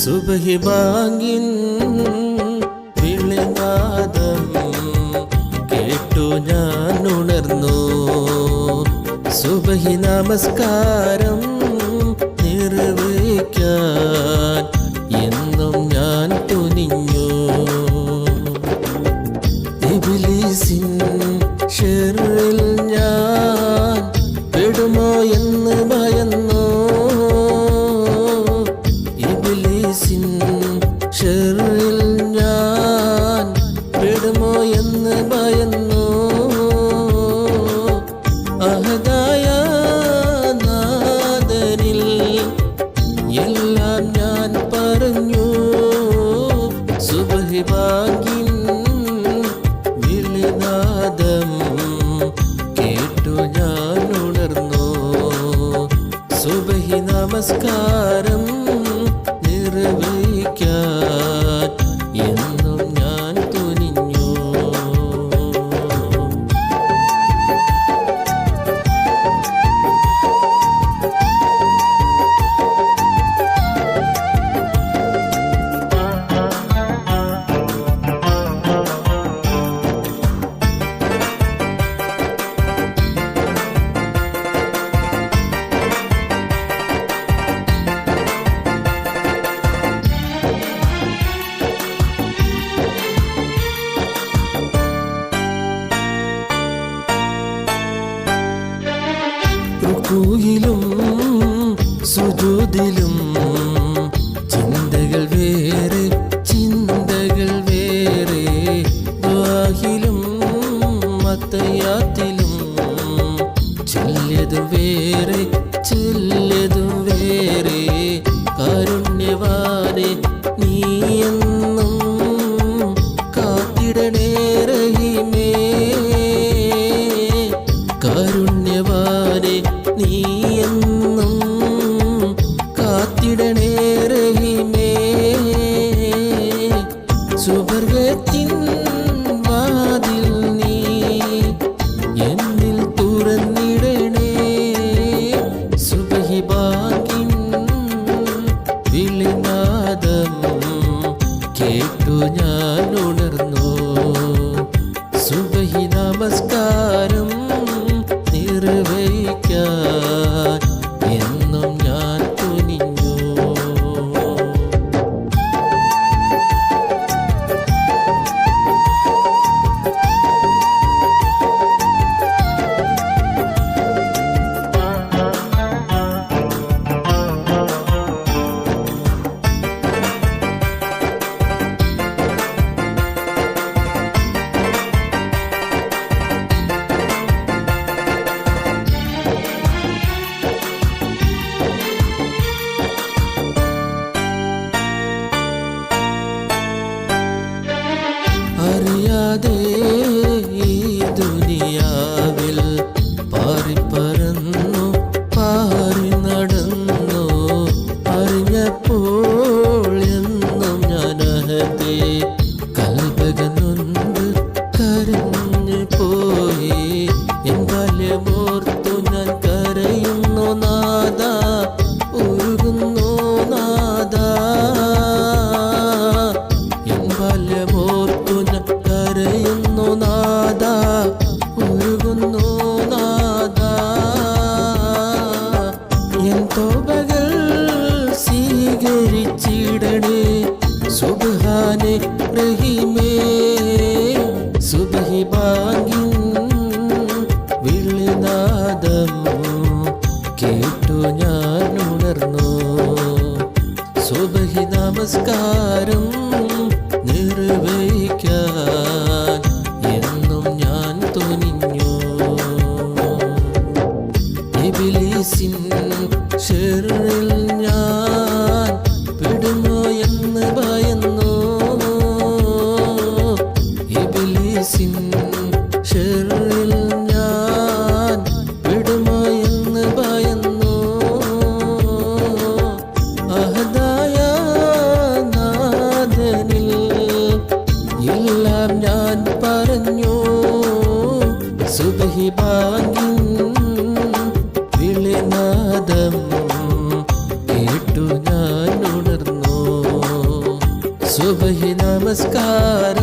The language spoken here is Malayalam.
സുബഹി ബാങ്കിൻ വിളിനാദം കേട്ടു ഞാൻ ഉണർന്നു സുബഹി നമസ്കാരം നിർവഹിക്കാൻ എന്നും ഞാൻ തുനിഞ്ഞു. ഇബ്ലീസിൻ ഷെറിൽ ഞാൻ പെടുമോ എന്ന് സുബഹി നമസ്കാരം നിർവഹിക്കാൻ റുക്കൂയിലും സുജൂതിലും ചിന്തകൾ വേറെ ചിന്തകൾ വേറെ. ദ്വാഹിലും മത്തയാത്തിലും ചെല്ലിയതു വേറെ ചെല്ലിയതു വേറെ. കാരുണ്യവാനെ നീ എന്നും സുബഹി പാറിപ്പറന്നു സുബ്ഹാനെ റഹീമേ സുബഹി ബാങ്കിൻ വിളിനാദം കേട്ടു ഞാൻ ഉണർന്നു സുബഹി നമസ്കാരം നിർവഹിക്കാൻ എന്നും ഞാൻ തുനിഞ്ഞു ഇബിലീസിൻ ഷെറിൽ സുബഹി നമസ്കാരം